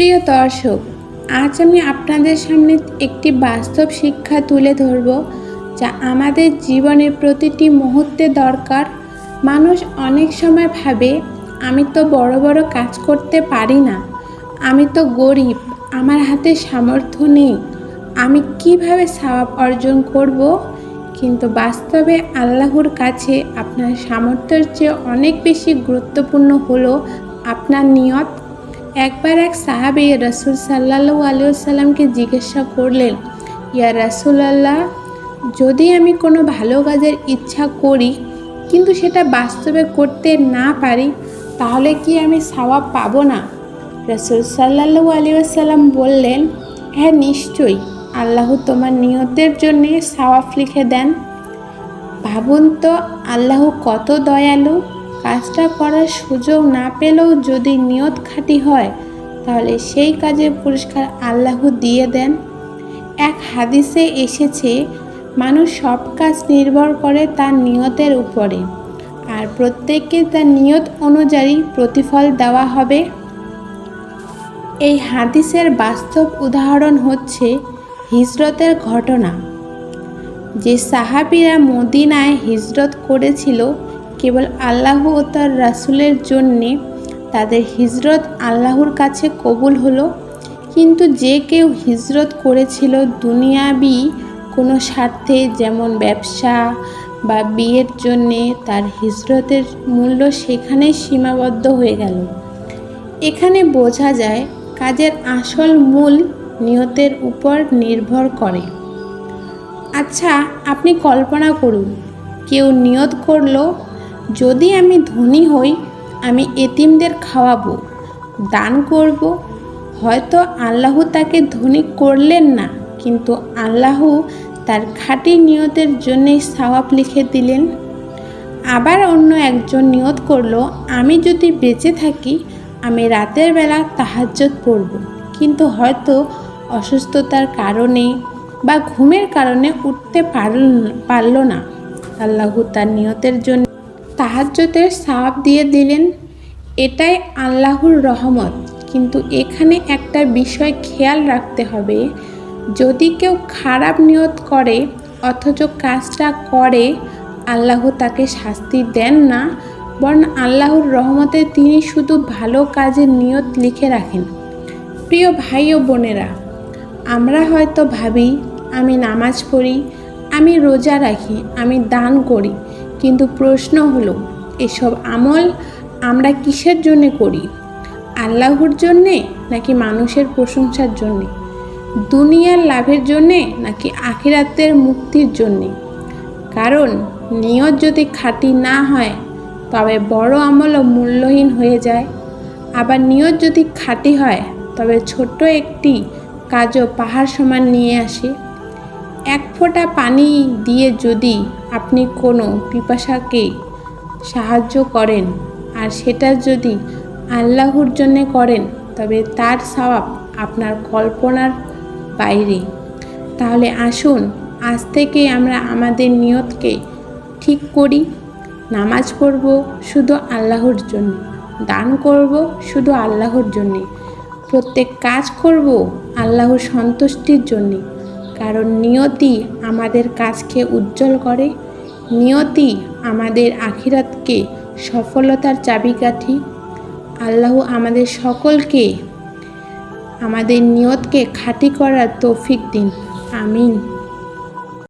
প্রিয় দর্শক, আজ আমি আপনাদের সামনে একটি বাস্তব শিক্ষা তুলে ধরব যা আমাদের জীবনের প্রতিটি মুহূর্তে দরকার। মানুষ অনেক সময় ভাবে, আমি তো বড় বড় কাজ করতে পারি না। আমি তো গরিব, আমার হাতে সামর্থ্য নেই। আমি কীভাবে সওয়াব অর্জন করব? কিন্তু বাস্তবে আল্লাহর কাছে আপনার সামর্থ্যের চেয়ে অনেক বেশি গুরুত্বপূর্ণ হলো আপনার নিয়ত। একবার এক সাহাবি রসুল সাল্লাহু আলিয়াল্লামকে জিজ্ঞাসা করলেন, ইয়া রাসুলাল্লাহ, যদি আমি কোনো ভালো কাজের ইচ্ছা করি, কিন্তু সেটা বাস্তবে করতে না পারি, তাহলে কি আমি সওয়াব পাবো না? রসুল সাল্লাহু আলিয়াল্লাম বললেন হ্যাঁ নিশ্চয়ই। আল্লাহ তোমার নিয়তের জন্যে সওয়াব লিখে দেন। ভাবুন তো, আল্লাহ কত দয়ালু। কাজটা করার সুযোগ না পেলেও যদি নিয়ত খাঁটি হয়, তাহলে সেই কাজের পুরস্কার আল্লাহ দিয়ে দেন। এক হাদিসে এসেছে, মানুষ সব কাজ নির্ভর করে তার নিয়তের উপরে, আর প্রত্যেককে তার নিয়ত অনুযায়ী প্রতিফল দেওয়া হবে। এই হাদিসের বাস্তব উদাহরণ হচ্ছে হিজরতের ঘটনা। যে সাহাবিরা মদিনায় হিজরত করেছিল কেবল আল্লাহ ও তার রাসুলের জন্যে তাদের হিজরত আল্লাহর কাছে কবুল হলো। কিন্তু যে কেউ হিজরত করেছিল দুনিয়াবি কোনো স্বার্থে, যেমন ব্যবসা বা বিয়ের জন্যে তার হিজরতের মূল্য সেখানেই সীমাবদ্ধ হয়ে গেল। এখানে বোঝা যায় কাজের আসল মূল নিয়তের উপর নির্ভর করে। আচ্ছা আপনি কল্পনা করুন, কেউ নিয়ত করল যদি আমি ধনী হই, আমি এতিমদের খাওয়াবো, দান করব। হয়তো আল্লাহ তাকে ধনী করলেন না, কিন্তু আল্লাহ তার খাঁটি নিয়তের জন্যেই সওয়াব লিখে দিলেন। আবার অন্য একজন নিয়ত করল, আমি যদি বেঁচে থাকি, আমি রাতের বেলা তাহাজ্জত পড়ব, কিন্তু হয়তো অসুস্থতার কারণে বা ঘুমের কারণে উঠতে পারল পারল না। আল্লাহ তার নিয়তের জন্য তাহাজ্জতের সাপ দিয়ে দিলেন, এটাই আল্লাহর রহমত। কিন্তু এখানে একটা বিষয় খেয়াল রাখতে হবে। যদি কেউ খারাপ নিয়ত করে, অথচ কাজটা করে, আল্লাহ তাকে শাস্তি দেন না, বরং আল্লাহর রহমতে তিনি শুধু ভালো কাজের নিয়ত লিখে রাখেন। প্রিয় ভাই ও বোনেরা, আমরা হয়তো ভাবি, আমি নামাজ পড়ি, আমি রোজা রাখি, আমি দান করি কিন্তু প্রশ্ন হলো, এসব আমল আমরা কিসের জন্যে করি? আল্লাহর জন্যে নাকি মানুষের প্রশংসার জন্যে? দুনিয়ার লাভের জন্যে নাকি আখিরাতের মুক্তির জন্যে? কারণ নিয়ত যদি খাঁটি না হয়, তবে বড় আমলও মূল্যহীন হয়ে যায়। আবার নিয়ত যদি খাঁটি হয়, তবে ছোট্ট একটি কাজও পাহাড় সমান নিয়ে আসে। এক ফোঁটা পানি দিয়ে যদি আপনি কোনো পিপাসাকে সাহায্য করেন আর সেটা যদি আল্লাহর জন্যে করেন, তবে তার সওয়াব আপনার কল্পনার বাইরে। তাহলে আসুন, আজ থেকে আমরা আমাদের নিয়তকে ঠিক করি। নামাজ পড়ব শুধু আল্লাহর জন্য, দান করব শুধু আল্লাহর জন্যে, প্রত্যেক কাজ করব আল্লাহর সন্তুষ্টির জন্যে। কারণ নিয়তি আমাদের কাজকে উজ্জ্বল করে, নিয়তি আমাদের আখিরাতকে সফলতার চাবিকাঠি। আল্লাহ আমাদের সকলকে, আমাদের নিয়তকে খাঁটি করার তৌফিক দিন। আমিন।